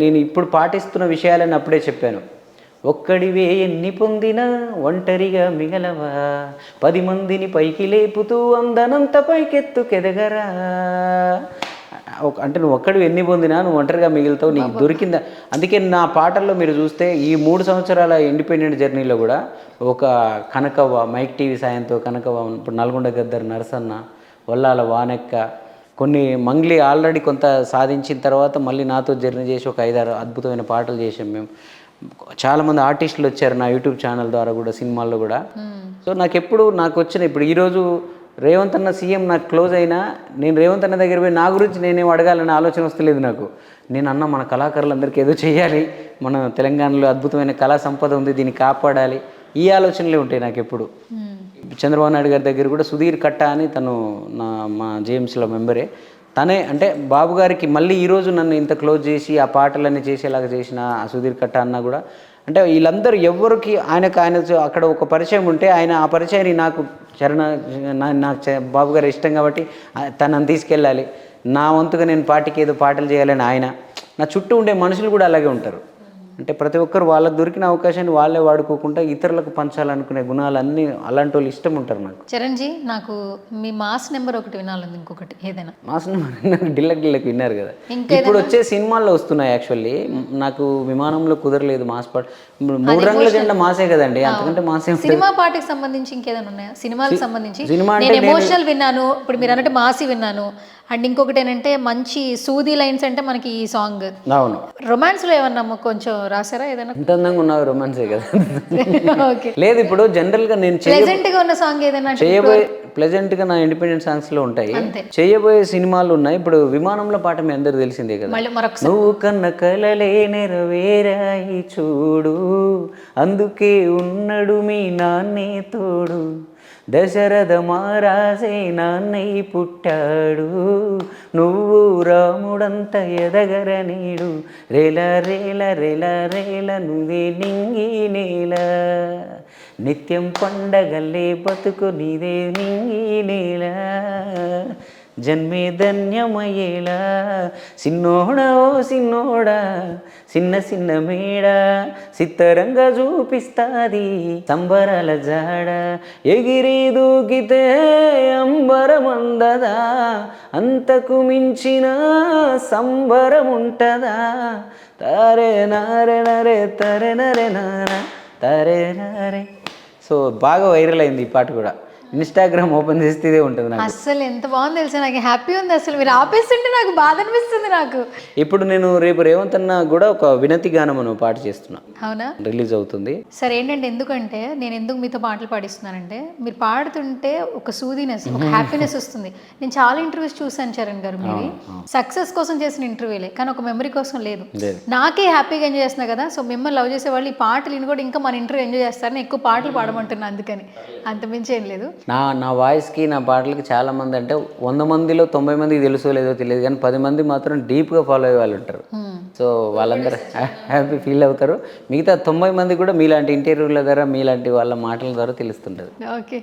నేను ఇప్పుడు పాటిస్తున్న విషయాలని అప్పుడే చెప్పాను. ఒక్కడివే ఎన్ని పొందినా ఒంటరిగా మిగలవా? పది మందిని పైకి లేపుతూ అందనంత పైకెత్తుకెదగరా ఒక- అంటే నువ్వు ఒక్కడివి ఎన్ని పొందినా నువ్వు ఒంటరిగా మిగులుతావు నీకు దొరికిందా? అందుకే నా పాటల్లో మీరు చూస్తే ఈ మూడు సంవత్సరాల ఇండిపెండెంట్ జర్నీలో కూడా ఒక కనకవ్వ మైక్ టీవీ సాయంతో కనకవ్వ ఇప్పుడు నల్గొండ గద్దర్ నరసన్న వల్లాల వానెక్క కొన్ని మంగ్లీ ఆల్రెడీ కొంత సాధించిన తర్వాత మళ్ళీ నాతో జర్నీ చేసి ఒక ఐదారు అద్భుతమైన పాటలు చేసాం మేము. చాలామంది ఆర్టిస్టులు వచ్చారు నా యూట్యూబ్ ఛానల్ ద్వారా కూడా సినిమాల్లో కూడా. సో నాకు ఎప్పుడు నాకు వచ్చిన ఇప్పుడు ఈరోజు రేవంత్ అన్న సీఎం నాకు క్లోజ్ అయినా నేను రేవంత్ అన్న దగ్గర పోయి నా గురించి నేనేం అడగాలనే ఆలోచన వస్తలేదు నాకు. నేను అన్న మన కళాకారులందరికీ ఏదో చేయాలి మన తెలంగాణలో అద్భుతమైన కళా సంపద ఉంది దీన్ని కాపాడాలి. ఈ ఆలోచనలే ఉంటాయి నాకు ఎప్పుడు చంద్రబాబు నాయుడు గారి దగ్గర కూడా సుధీర్ కట్ట అని తను నా మా జేఎంసీలో మెంబరే. తనే అంటే బాబు గారికి మళ్ళీ ఈరోజు నన్ను ఇంత క్లోజ్ చేసి ఆ పాటలన్నీ చేసేలాగా చేసిన ఆ సుధీర్ కట్ట అన్న కూడా. అంటే వీళ్ళందరూ ఎవరికి ఆయనకు ఆయన అక్కడ ఒక పరిచయం ఉంటే ఆయన ఆ పరిచయాన్ని నాకు చరణ నాకు బాబు గారు ఇష్టం కాబట్టి తనని తీసుకెళ్ళాలి. నా వంతుగా నేను పార్టీకి ఏదో పాటలు చేయాలని ఆయన. నా చుట్టూ ఉండే మనుషులు కూడా అలాగే ఉంటారు. అంటే ప్రతి ఒక్కరు వాళ్ళకి దొరికిన అవకాశాన్ని వాళ్ళే వాడుకోకుండా ఇతరులకు పంచాలనుకునే గుణాలు అన్నీ అలాంటి వాళ్ళు ఇష్టం ఉంటారు నాకు. చరణ్జీ నాకు మీ మాస్ నెంబర్ ఒకటి వినాలంది ఇంకొకటి ఏదైనా? మాసం డిల్లక్ డిల్లక్ విన్నారు కదా. ఇప్పుడు వచ్చే సినిమాల్లో వస్తున్నాయి యాక్చువల్లీ. నాకు విమానంలో కుదరలేదు మాస్ పాట. మూడు రంగుల జెండా మాసే కదండి అంతకంటే మాసే. సినిమా పాటకి సంబంధించి ఇంకేదైనా ఉన్నాయా? సినిమాలకు సంబంధించి? సినిమా ఎమోషనల్ విన్నాను. ఇప్పుడు మీరు అన్నట్టు మాసి విన్నాను. అండ్ ఇంకొకటి ఏంటంటే మంచి సూది లైన్స్ అంటే మనకి ఈ సాంగ్. అవును. రొమాన్స్లో ఏమన్నా కొంచెం రాసారా ఏదైనా? ఎంత అందంగా ఉన్నావు రొమాన్సే కదా. ఓకే. లేదు ఇప్పుడు జనరల్గా నేను చేయ ప్రెసెంట్గా ఉన్న సాంగ్ ఏదైనా చేయబోయే ప్లెజెంట్గా నా ఇండిపెండెంట్ సాంగ్స్లో ఉంటాయి చేయబోయే సినిమాలు ఉన్నాయి. ఇప్పుడు విమానంలో పాట మీ అందరు తెలిసిందే కదా. నువ్వు కన్న కలలే నెరవేరాయి చూడు. అందుకే ఉన్నడు మీ నాన్నే తోడు. దశరథ మహారాజే నాన్నయ్య పుట్టాడు. నువ్వు రాముడంత ఎదగర నీడు. రేల రేల రేల రేల నువ్వే నింగి నేల. నిత్యం పండగల్లే బతుకు నీదే నింగి నేల. జన్మే ధన్యమయ్యేలా సిన్నోడా ఓ సిన్నోడా చిన్న చిన్న మేడ సిత్తరంగా చూపిస్తాది సంబరాల జాడ. ఎగిరి దూకితే అంబరమందదా అంతకు మించిన సంబరముంటదా. తరే నారే నరే తరే నరే నారా తరే నారే. సో బాగా వైరల్ అయింది ఈ పాట కూడా. ఇన్స్టాగ్రామ్ ఓపెన్ చేస్తే ఇదే ఉంటుంది నాకు. అస్సలు ఎంత బాగుంది తెలుసా? నాకు హ్యాపీ ఉంది అసలు మీరు ఆపేస్తుంటే నాకు బాధ అనిపిస్తుంది నాకు. ఇప్పుడు నేను రేపు రేవంత్ అన్న కూడా ఒక వినతి గానం పాట చేస్తున్నా. అవునా? రిలీజ్ అవుతుంది. సరే ఏంటంటే ఎందుకంటే నేను ఎందుకు మీతో పాటలు పాడిస్తున్నానంటే మీరు పాడుతుంటే ఒక సూదినెస్ ఒక హ్యాపీనెస్ వస్తుంది. నేను చాలా ఇంటర్వ్యూస్ చూసాను చరణ్ గారు మీవి సక్సెస్ కోసం చేసిన ఇంటర్వ్యూలే కానీ ఒక మెమరీ కోసం లేదు. నాకే హ్యాపీగా ఎంజాయ్ చేస్తున్నా కదా సో మిమ్మల్ని లవ్ చేసే వాళ్ళు ఈ పాటలు కూడా ఇంకా మన ఇంటర్వ్యూ ఎంజాయ్ చేస్తారని ఎక్కువ పాటలు పాడమంటున్నా అందుకని. అంత మించి ఏం లేదు. నా నా వాయిస్కి నా పాటలకి చాలా మంది అంటే వంద మందిలో తొంభై మందికి తెలుసో లేదో తెలియదు కానీ పది మంది మాత్రం డీప్గా ఫాలో అయ్యే వాళ్ళు ఉంటారు. సో వాళ్ళందరూ హ్యాపీ ఫీల్ అవుతారు. మిగతా తొంభై మంది కూడా మీలాంటి ఇంటర్వ్యూల ద్వారా మీలాంటి వాళ్ళ మాటల ద్వారా తెలుస్తుంటుంది. ఓకే.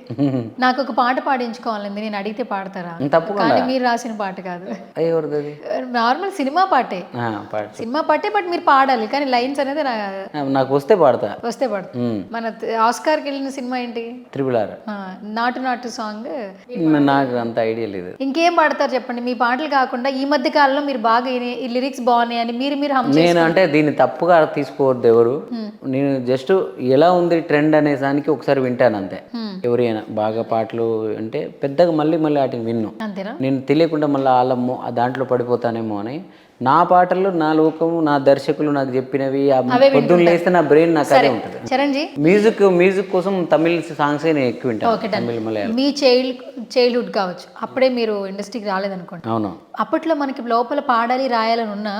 నాకు ఒక పాట పాడించుకోవాలండి నేను అడిగితే పాడతారా? తప్పకుండా. కానీ మీరు రాసిన పాట కాదు. ఎవరిది నార్మల్ సినిమా పాటే. సినిమా పాటే బట్ మీరు పాడాలి కానీ లైన్స్ అనేది నాకు వస్తే పాడతా. వస్తే పాడతాం. మన ఆస్కార్కి వెళ్ళిన సినిమా ఏంటి? Triple R. Naatu Naatu song. నాకు అంత ఐడియా లేదు. ఇంకేం పాడతారు చెప్పండి? మీ పాటలు కాకుండా ఈ మధ్య కాలంలో మీరు బాగా ఈ- లిరిక్స్ బాగున్నాయి అని మీరు నేను అంటే దీన్ని తప్పుగా తీసుకోవద్దు ఎవరు. నేను జస్ట్ ఎలా ఉంది ట్రెండ్ అనే దానికి ఒకసారి వింటాను అంతే. ఎవరైనా బాగా పాటలు అంటే పెద్దగా మళ్ళీ మళ్ళీ వాటిని విన్ను. నేను తెలియకుండా మళ్ళీ వాళ్ళ దాంట్లో పడిపోతానేమో అని నా పాటలు నా లోకము నా దర్శకులు నాకు చెప్పినవి పొద్దున్న లేస్తే నా బ్రెయిన్ నాకు అదే ఉంటుంది. చరణ్జీ? మ్యూజిక్ మ్యూజిక్ కోసం తమిళ సాంగ్సే నేను ఎక్కువ వింటాను తమిళ మలయాళం. మీ చైల్డ్ చైల్డ్హుడ్ కావచ్చు. అప్పుడే మీరు ఇండస్ట్రీకి రాలేదనుకోండి. అవును. అప్పట్లో మనకి లోపల పాడాలి రాయాలని ఉన్నా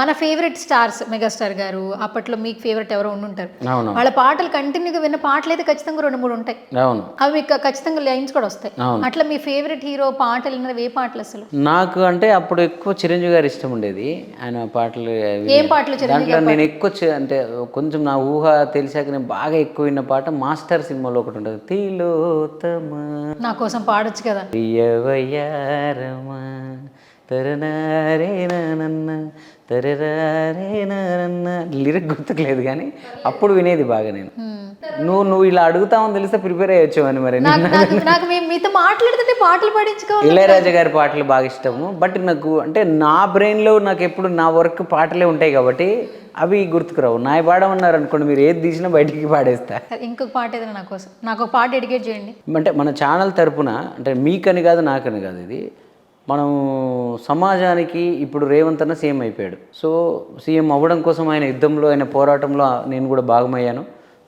మన ఫేవరెట్ స్టార్స్ మెగాస్టార్ గారు అప్పట్లో మీకు ఫేవరెట్ ఎవరో ఉండుంటారు వాళ్ళ పాటలు కంటిన్యూగా విన్న పాటలు అయితే ఖచ్చితంగా రెండు మూడు ఉంటాయి. అవును. అవి మీకు ఖచ్చితంగా లైన్స్ కూడా వస్తాయి. అట్లా మీ ఫేవరెట్ హీరో పాటలు ఏ పాటలు అసలు? నాకు అంటే అప్పుడు ఎక్కువ చిరంజీవి గారి ఇష్టం ఉండేది. ఆయన పాటలు. ఏం పాటలు దాంట్లో నేను ఎక్కువ అంటే కొంచెం నా ఊహ తెలిసాక నేను బాగా ఎక్కువ విన్న పాట మాస్టర్ సినిమాలో ఒకటి ఉంటుంది. తిలోతమ నా కోసం పాడొచ్చు కదా. ప్రియవయ్యారమా తరనారే నన్న లిరిక్ గుర్తుకులేదు కానీ అప్పుడు వినేది బాగా నేను. నువ్వు నువ్వు ఇలా అడుగుతావని తెలిస్తే ప్రిపేర్ అయ్యొచ్చు అని మరి. నాకు మీతో మాట్లాడుతుంటే పాటలు పాడించుకోవాలి ఇళయరాజా గారి పాటలు బాగా ఇష్టము. బట్ నాకు అంటే నా బ్రెయిన్లో నాకు ఎప్పుడు నా వర్క్ పాటలే ఉంటాయి కాబట్టి అవి గుర్తుకురావు. నా పాడమన్నారు అనుకోండి మీరు ఏది తీసినా బయటికి పాడేస్తా. ఇంకొక పాట ఏదైనా నా కోసం. నాకు ఒక పాట డెడికేట్ చేయండి. అంటే మన ఛానల్ తరపున అంటే మీకని కాదు నాకని కాదు ఇది. మనం సమాజానికి ఇప్పుడు రేవంత్ అన్న సీఎం అయిపోయాడు. సో సీఎం అవ్వడం కోసం ఆయన యుద్ధంలో ఆయన పోరాటంలో నేను కూడా భాగమయ్యాను.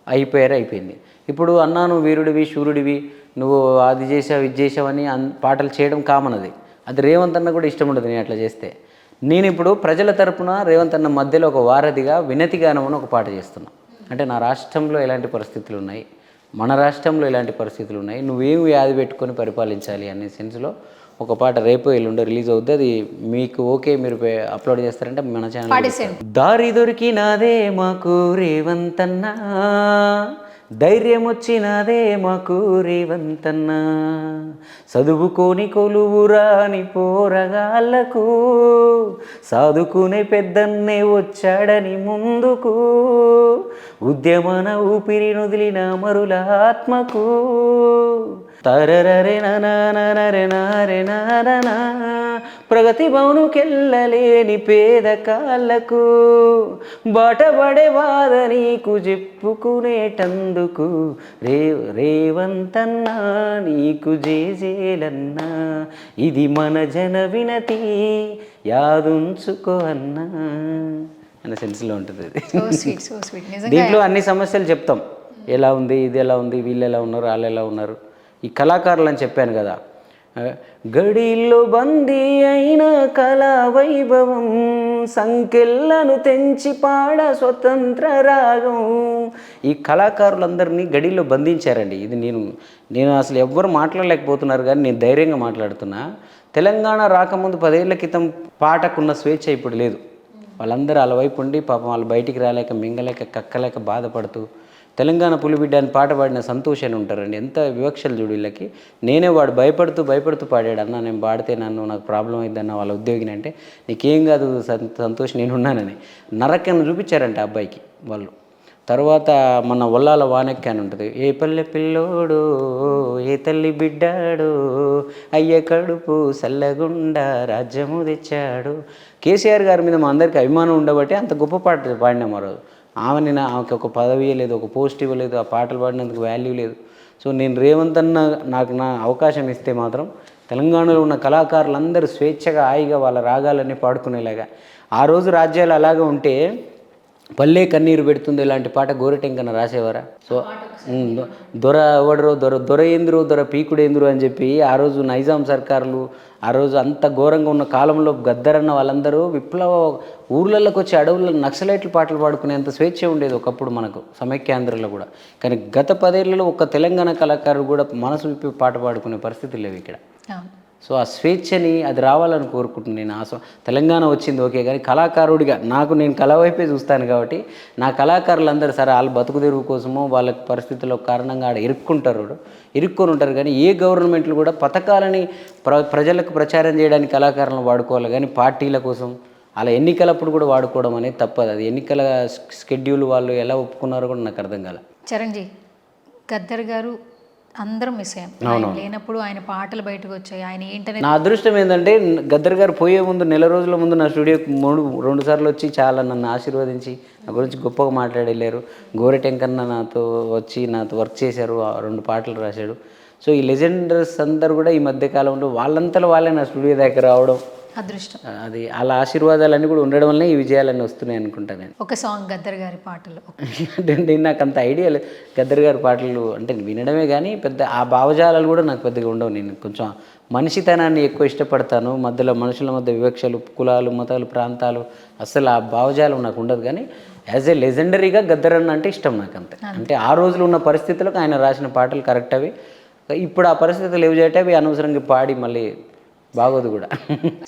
అయిపోయారు అయిపోయింది. ఇప్పుడు అన్నా నువ్వు వీరుడివి శూరుడివి నువ్వు అది చేసావు ఇది చేసావని అన్ పాటలు చేయడం కామన్ అది. అది రేవంత్ అన్న కూడా ఇష్టం ఉండదు నేను అట్లా చేస్తే. నేను ఇప్పుడు ప్రజల తరపున రేవంత్ అన్న మధ్యలో ఒక వారధిగా వినతి అని ఒక పాట చేస్తున్నా. అంటే నా రాష్ట్రంలో ఎలాంటి పరిస్థితులు ఉన్నాయి? మన రాష్ట్రంలో ఎలాంటి పరిస్థితులు ఉన్నాయి? నువ్వేం వ్యాధి పెట్టుకొని పరిపాలించాలి అనే సెన్స్లో ఒక పాట రేపు ఎల్లుండి రిలీజ్ అవుద్ది అది మీకు ఓకే మీరు అప్లోడ్ చేస్తారంటే మన ఛానల్. దారి దొరికినాదే మాకు రేవంతన్నా ధైర్యం వచ్చినదే మాకు రేవంతన్నా. చదువుకోని కొలువురాని పోరగాళ్ళకు సాదుకునే పెద్దన్నే వచ్చాడని ముందుకు ఉద్యమన ఊపిరి నొదిలిన మరుల ఆత్మకు. తరరరే నరే నారే నారనా ప్రగతి భవనుకెళ్ళలేని పేద కాళ్ళకు బాటపడే బాధ నీకు చెప్పుకునేటందుకు రే రేవంతన్నా నీకు జేజేలన్నా ఇది మన జన వినతి యాదుంచుకో అన్నా అనే సెన్స్లో ఉంటుంది అది. దీంట్లో అన్ని సమస్యలు చెప్తాం. ఎలా ఉంది ఇది ఎలా ఉంది వీళ్ళు ఎలా ఉన్నారు వాళ్ళు ఎలా ఉన్నారు. ఈ కళాకారులు అని చెప్పాను కదా గడిలో బందీ అయిన కళా వైభవం సంకెళ్ళను తెంచి పాడ స్వతంత్ర రాగం. ఈ కళాకారులందరినీ గడిలో బంధించారండి. ఇది నేను నేను అసలు ఎవ్వరు మాట్లాడలేకపోతున్నారు కానీ నేను ధైర్యంగా మాట్లాడుతున్నా. తెలంగాణ రాకముందు పదేళ్ళ క్రితం పాటకున్న స్వేచ్ఛ ఇప్పుడు లేదు. వాళ్ళందరూ అలా వైపు ఉండి పాపం వాళ్ళు బయటికి రాలేక మింగలేక కక్కలేక బాధపడుతూ తెలంగాణ పులిబిడ్డ అని పాట పాడిన సంతోషాన్ని ఉంటారండి. ఎంత వివక్షలు చూడు వీళ్ళకి. నేనే వాడు భయపడుతూ భయపడుతూ పాడాడు. అన్న నేను పాడితే నన్ను నాకు ప్రాబ్లం అయిందన్న వాళ్ళ ఉద్యోగిని అంటే నీకేం కాదు సంతోష్ నేను ఉన్నానని నరకను చూపించారంట ఆ అబ్బాయికి వాళ్ళు. తర్వాత మన ఒల్లాల వానెక్క అని ఉంటుంది. ఏ పల్లె పిల్లోడు ఏ తల్లి బిడ్డాడు అయ్య కడుపు సల్లగుండా రాజ్యము తెచ్చాడు. కేసీఆర్ గారి మీద మా అందరికీ అభిమానం ఉండబట్టి అంత గొప్ప పాట పాడినాం ఆ రోజు. ఆమెని నా ఆమెకి ఒక పదవి ఇవ్వలేదు ఒక పోస్ట్ ఇవ్వలేదు ఆ పాటలు పాడినందుకు వాల్యూ లేదు. సో నేను రేవంత్ అన్న నాకు నా అవకాశం ఇస్తే మాత్రం తెలంగాణలో ఉన్న కళాకారులందరూ స్వేచ్ఛగా హాయిగా వాళ్ళ రాగాలన్నీ పాడుకునేలాగా. ఆ రోజు రాజ్యాలు అలాగే ఉంటే పల్లె కన్నీరు పెడుతుంది ఇలాంటి పాట గోరటెంకన్న రాసేవారా? సో దొర ఎవడరో దొర దొర ఏందురు దొర పీకుడేందురు అని చెప్పి ఆ రోజు నైజాం సర్కారులు ఆ రోజు అంత ఘోరంగా ఉన్న కాలంలో గద్దరన్న వాళ్ళందరూ విప్లవ ఊర్లలోకి వచ్చి అడవుల్లో నక్సలైట్లు పాటలు పాడుకునేంత స్వేచ్ఛ ఉండేది ఒకప్పుడు మనకు సమైక్యాంధ్రలో కూడా. కానీ గత పదేళ్ళలో ఒక్క తెలంగాణ కళాకారుడు కూడా మనసు విప్పి పాట పాడుకునే పరిస్థితి లేవు ఇక్కడ. సో ఆ స్వేచ్ఛని అది రావాలని కోరుకుంటున్నాను నేను ఆశ తెలంగాణ వచ్చింది ఓకే కానీ కళాకారుడిగా నాకు నేను కళ వైపే చూస్తాను కాబట్టి నా కళాకారులందరూ సరే వాళ్ళ బతుకు తెరువు కోసమో వాళ్ళ పరిస్థితుల్లో కారణంగా ఆడ ఇరుక్కుంటారు ఇరుక్కొని ఉంటారు కానీ ఏ గవర్నమెంట్లు కూడా పథకాలని ప్ర ప్రజలకు ప్రచారం చేయడానికి కళాకారులను వాడుకోవాలి. కానీ పార్టీల కోసం అలా ఎన్నికలప్పుడు కూడా వాడుకోవడం అనేది తప్పదు. అది ఎన్నికల షెడ్యూల్ వాళ్ళు ఎలా ఒప్పుకున్నారో కూడా నాకు అర్థం కాలే. చరణ్జీ గద్దర్ గారు అందరం మిస్ అయ్యాం. ఆయన లేనప్పుడు ఆయన పాటలు బయటకు వచ్చాయి. ఆయన ఏంటనే నా అదృష్టం ఏంటంటే గద్దర్ గారు పోయే ముందు నెల రోజుల ముందు నా స్టూడియోకి మూడు రెండు సార్లు వచ్చి చాలా నన్ను ఆశీర్వదించి నా గురించి గొప్పగా మాట్లాడి వెళ్ళారు గోరెటెంకన్న నాతో వచ్చి నాతో వర్క్ చేశారు రెండు పాటలు రాశాడు. సో ఈ లెజెండర్స్ అందరు కూడా ఈ మధ్య కాలంలో వాళ్ళంతలో వాళ్ళే నా స్టూడియో దగ్గర రావడం అదృష్టం. అది అలా ఆశీర్వాదాలన్నీ కూడా ఉండడం వల్లనే ఈ విజయాలన్నీ వస్తున్నాయి అనుకుంటాను నేను. ఒక సాంగ్ గద్దర్ గారి పాటలు. అంటే నేను నాకు అంత ఐడియా లేదు. గద్దర్ గారి పాటలు అంటే వినడమే కానీ పెద్ద ఆ భావజాలాలు కూడా నాకు పెద్దగా ఉండవు. నేను కొంచెం మనిషితనాన్ని ఎక్కువ ఇష్టపడతాను. మధ్యలో మనుషుల మధ్య వివక్షలు కులాలు మతాలు ప్రాంతాలు అసలు ఆ భావజాలం నాకు ఉండదు కానీ యాజ్ ఏ లెజెండరీగా గద్దర్ అన్న అంటే ఇష్టం నాకు అంతే. అంటే ఆ రోజులు ఉన్న పరిస్థితులకు ఆయన రాసిన పాటలు కరెక్ట్ అవి. ఇప్పుడు ఆ పరిస్థితులు లేవు చేయటే అవి అనవసరంగా పాడి మళ్ళీ బాగోదు కూడా.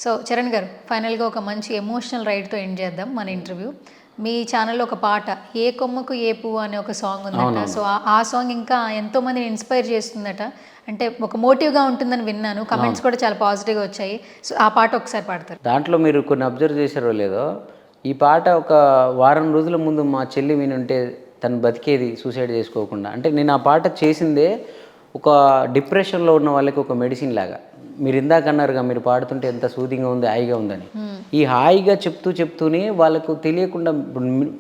సో చరణ్ గారు ఫైనల్గా ఒక మంచి ఎమోషనల్ రైడ్తో ఎండ్ చేద్దాం మన ఇంటర్వ్యూ. మీ ఛానల్లో ఒక పాట ఏ కొమ్మకు ఏ పువ్వు అనే ఒక సాంగ్ ఉందట. సో ఆ- సాంగ్ ఇంకా ఎంతో మందిని ఇన్స్పైర్ చేస్తుందట. అంటే ఒక మోటివ్గా ఉంటుందని విన్నాను. కమెంట్స్ కూడా చాలా పాజిటివ్గా వచ్చాయి. సో ఆ పాట ఒకసారి పాడతారు. దాంట్లో మీరు కొన్ని అబ్జర్వ్ చేశారో లేదో ఈ పాట ఒక వారం రోజుల ముందు మా చెల్లి వినుంటే తను బతికేది సూసైడ్ చేసుకోకుండా. అంటే నేను ఆ పాట చేసిందే ఒక డిప్రెషన్లో ఉన్న వాళ్ళకి ఒక మెడిసిన్ లాగా. మీరు ఇందాక అన్నారుగా మీరు పాడుతుంటే ఎంత సూదింగా ఉంది హాయిగా ఉందని. ఈ హాయిగా చెప్తూ చెప్తూనే వాళ్ళకు తెలియకుండా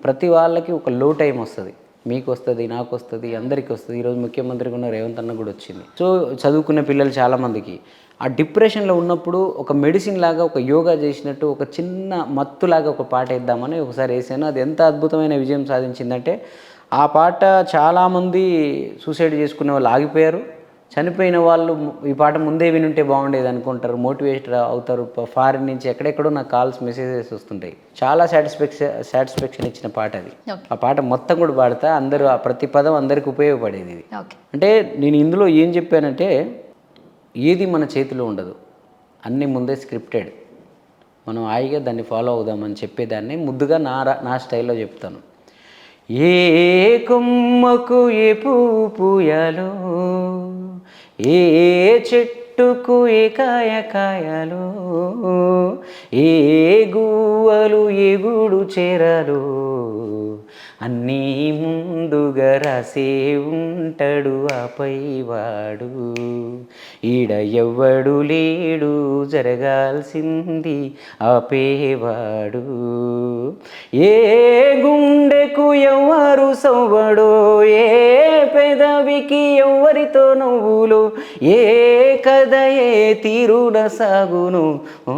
ప్రతి వాళ్ళకి ఒక లో టైం వస్తుంది. మీకు వస్తుంది నాకు వస్తుంది అందరికీ వస్తుంది. ఈరోజు ముఖ్యమంత్రిగా ఉన్న రేవంత్ అన్న కూడా వచ్చింది. సో చదువుకునే పిల్లలు చాలామందికి. ఆ డిప్రెషన్లో ఉన్నప్పుడు ఒక మెడిసిన్ లాగా ఒక యోగా చేసినట్టు ఒక చిన్న మత్తులాగా ఒక పాట వేద్దామని ఒకసారి వేసాను. అది ఎంత అద్భుతమైన విజయం సాధించిందంటే ఆ పాట చాలామంది సూసైడ్ చేసుకునే వాళ్ళు ఆగిపోయారు. చనిపోయిన వాళ్ళు ఈ పాట ముందే వినుంటే బాగుండేది అనుకుంటారు. మోటివేట్ అవుతారు. ఫారిన్ నుంచి ఎక్కడెక్కడో నాకు కాల్స్ మెసేజెస్ వస్తుంటాయి. చాలా సాటిస్ఫాక్షన్ సాటిస్ఫాక్షన్ ఇచ్చిన పాట అది. ఆ పాట మొత్తం కూడా పాడతా అందరూ ఆ ప్రతి పదం అందరికి ఉపయోగపడేది ఇది. అంటే నేను ఇందులో ఏం చెప్పానంటే ఏది మన చేతిలో ఉండదు. అన్నీ ముందే స్క్రిప్టెడ్. మనం హాయిగా దాన్ని ఫాలో అవుదామని చెప్పేదాన్ని ముద్దుగా నా నా స్టైల్లో చెప్తాను. ఏ కొమ్మకు ఏ పువ్వు పూయాలో ఏ చెట్టుకు ఏ కాయ కాయలు? ఏ గువ్వలు ఎగుడు గూడు అన్నీ ముందుగా రాసే ఉంటాడు ఆపై వాడు ఈడ ఎవ్వడు లేడు జరగాల్సింది ఆపేవాడు ఏ గుండెకు ఎవరు సవ్వడో ఏ పెదవికి ఎవ్వరితో నువ్వులు ఏ కథ ఏ తీరున సాగును. ఓ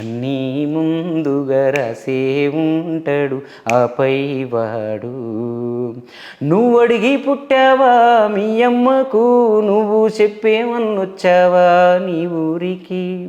అన్నీ ముందుగా రసే ఉంటాడు ఆపై వాడు. నువ్వు అడిగి పుట్టావా మీ అమ్మకు నువ్వు చెప్పేమన్నొచ్చావా నీ ఊరికి?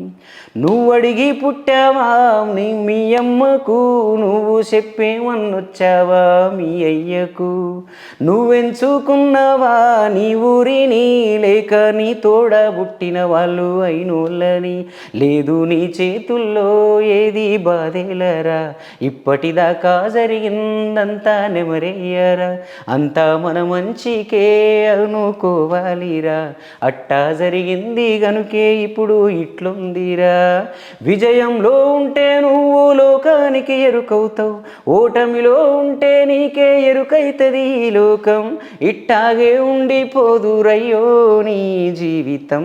నువ్వు అడిగి పుట్టావా నీ మీ అమ్మకు నువ్వు చెప్పేమన్నొచ్చావా మీ అయ్యకు? నువ్వెంచుకున్నావా నీ ఊరిని లేక నీ తోడ పుట్టిన వాళ్ళు అయినోళ్ళని? లేదు నీ చేతుల్లో ఏది బాధేలరా? ఇప్పటిదాకా జరిగిందంతా నెమరేయరా అంతా మన మంచికే అనుకోవాలిరా. అట్టా జరిగింది గనుకే ఇప్పుడు ఇట్లుందిరా. విజయంలో ఉంటే నువ్వు లోకానికి ఎరుకవుతావు. ఓటమిలో ఉంటే నీకే ఎరుకైతది ఈ లోకం. ఇట్టాగే ఉండిపోదురయ్యో నీ జీవితం.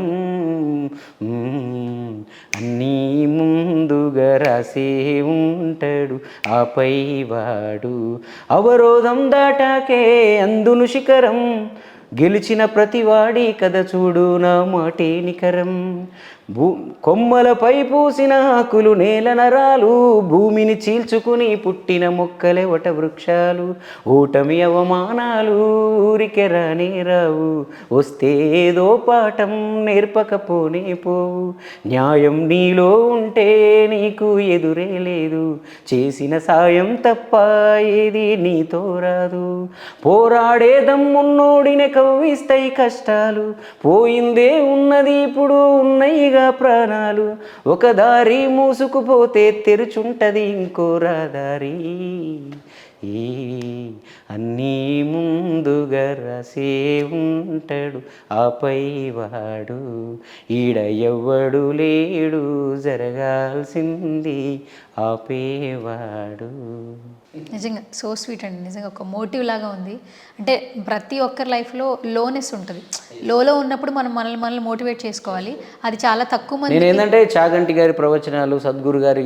అన్నీ గరసే రాసే ఉంటాడు ఆపై వాడు అవరోధం దాటాకే అందును శిఖరం గెలిచిన ప్రతివాడి కథ చూడు నా మాటే నికరం. భూ కొమ్మలపై పూసిన ఆకులు నేల నరాలు భూమిని చీల్చుకుని పుట్టిన మొక్కలే వట వృక్షాలు ఓటమి అవమానాలు ఊరికే రానే రావు. వస్తే ఏదో పాఠం నేర్పకపోనే పోవు. న్యాయం నీలో ఉంటే నీకు ఎదురే లేదు. చేసిన సాయం తప్ప ఏది నీతో రాదు. పోరాడే దమ్మున్నోడిని కవ్విస్తాయి కష్టాలు. పోయిందే ఉన్నది ఇప్పుడు ఉన్నయిగా ప్రాణాలు. ఒక దారి మూసుకుపోతే తెరుచుంటది ఇంకో దారి ఈ అన్నీ ముందుగా రాసే ఉంటాడు ఆపై వాడు. ఈడ ఎవ్వడు లేడు జరగాల్సింది ఆపేవాడు నిజంగా సో స్వీట్ అండి. నిజంగా ఒక మోటివ్ లాగా ఉంది. అంటే ప్రతి ఒక్కరి లైఫ్లో లోనెస్ ఉంటుంది. లోలో ఉన్నప్పుడు మనం మనల్ని మనల్ని మోటివేట్ చేసుకోవాలి. అది చాలా తక్కువ మంది నేను ఏంటంటే చాగంటి గారి ప్రవచనాలు సద్గురు గారి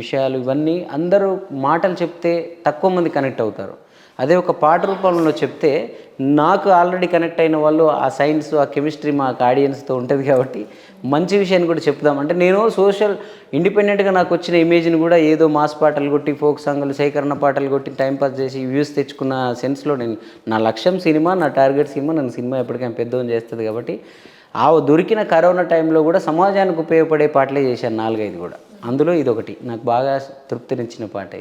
విషయాలు ఇవన్నీ అందరూ మాటలు చెప్తే తక్కువ మంది కనెక్ట్ అవుతారు. అదే ఒక పాట రూపంలో చెప్తే నాకు ఆల్రెడీ కనెక్ట్ అయిన వాళ్ళు ఆ సైన్స్ ఆ కెమిస్ట్రీ మాకు ఆడియన్స్తో ఉంటుంది కాబట్టి మంచి విషయాన్ని కూడా చెప్దాం. అంటే నేను సోషల్ ఇండిపెండెంట్గా నాకు వచ్చిన ఇమేజ్ని కూడా ఏదో మాస్ పాటలు కొట్టి ఫోక్ సాంగ్లు సేకరణ పాటలు కొట్టి టైంపాస్ చేసి వ్యూస్ తెచ్చుకున్న సెన్స్లో నేను నా లక్ష్యం సినిమా నా టార్గెట్ సినిమా నన్ను సినిమా ఎప్పటికైనా పెద్దోని చేస్తుంది కాబట్టి ఆ దొరికిన కరోనా టైంలో కూడా సమాజానికి ఉపయోగపడే పాటలే చేశాను నాలుగైదు కూడా. అందులో ఇది ఒకటి నాకు బాగా తృప్తినిచ్చిన పాట ఇది.